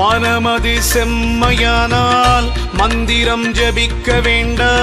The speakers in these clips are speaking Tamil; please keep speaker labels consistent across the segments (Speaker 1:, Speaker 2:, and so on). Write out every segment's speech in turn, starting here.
Speaker 1: மனமது செம்மையானால் மந்திரம் ஜபிக்க வேண்டாம்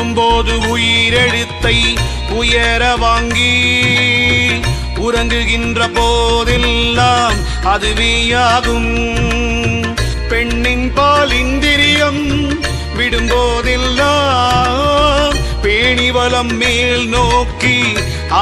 Speaker 1: உண்ணும்போது உயிரெழுத்தை உயர வாங்கி உறங்குகின்ற போதெல்லாம் அதுவேயாகும். பெண்ணின் பால் இந்திரியம் விடும்போதெல்லாம் பேணிவலம் மேல் நோக்கி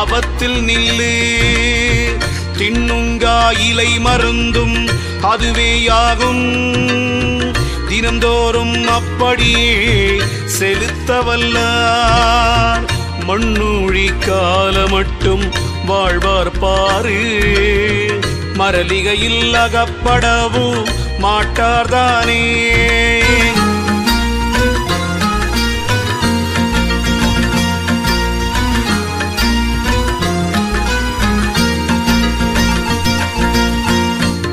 Speaker 1: அவத்தில் நில்லு. தின்னுங்கா இலை மருந்தும் அதுவேயாகும். தினந்தோறும் அப்படியே செலுத்த வல்லார் மண்ணூழி கால மட்டும் வாழ்வார் பாரு. மரலிகையில் அகப்படவும் மாட்டார்தானே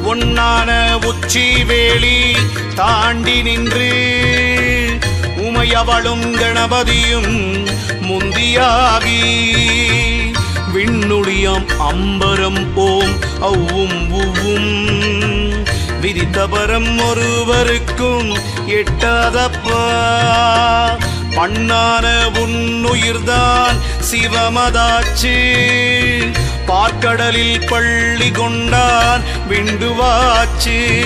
Speaker 1: ஒன்னான உச்சி வேளி தாண்டி நின்று அவளும் கணபதியும் முந்தியாகி. விண்ணுளியாம் அம்பரம் ஓம் அவ்வும் உவ்வும் விதித்தபரம் ஒருவருக்கும் எட்டாதப்பா. பண்ணான உன்னுயிர்தான் சிவமதாச்சு. பார்க்கடலில் பள்ளி கொண்டான் விண்டுவாச்சு.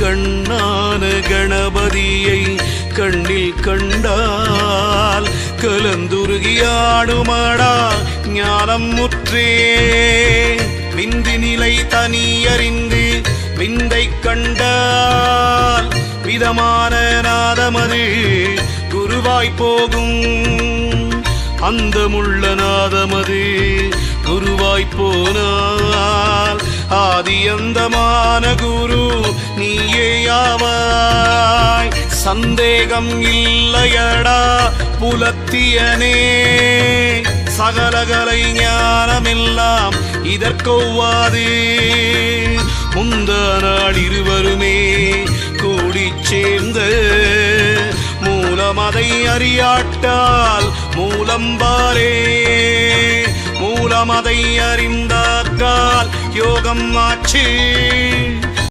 Speaker 1: கண்ணான கணபதியை கண்ணில் கண்டால் கலந்துருகியாடுமாடா ஞானம் முற்றே. விந்து நிலை தனியறிந்து விந்தை கண்டால் விதமான நாதமது குருவாய் போகும். அந்தமுள்ள நாதமது குருவாய் போனால் ஆதி அந்தமான குரு நீயேயாவாய் சந்தேகம் இல்லையடா புலத்தியனே. சகலகலை ஞானமெல்லாம் இதற்கொவ்வாதே. முந்த நாள் இருவருமே கூடிச் சேர்ந்த மூலமதை அறியாட்டால் மூலம்பாரே மூலமதை அறிந்தாக்கால் யோகம் ஆச்சு.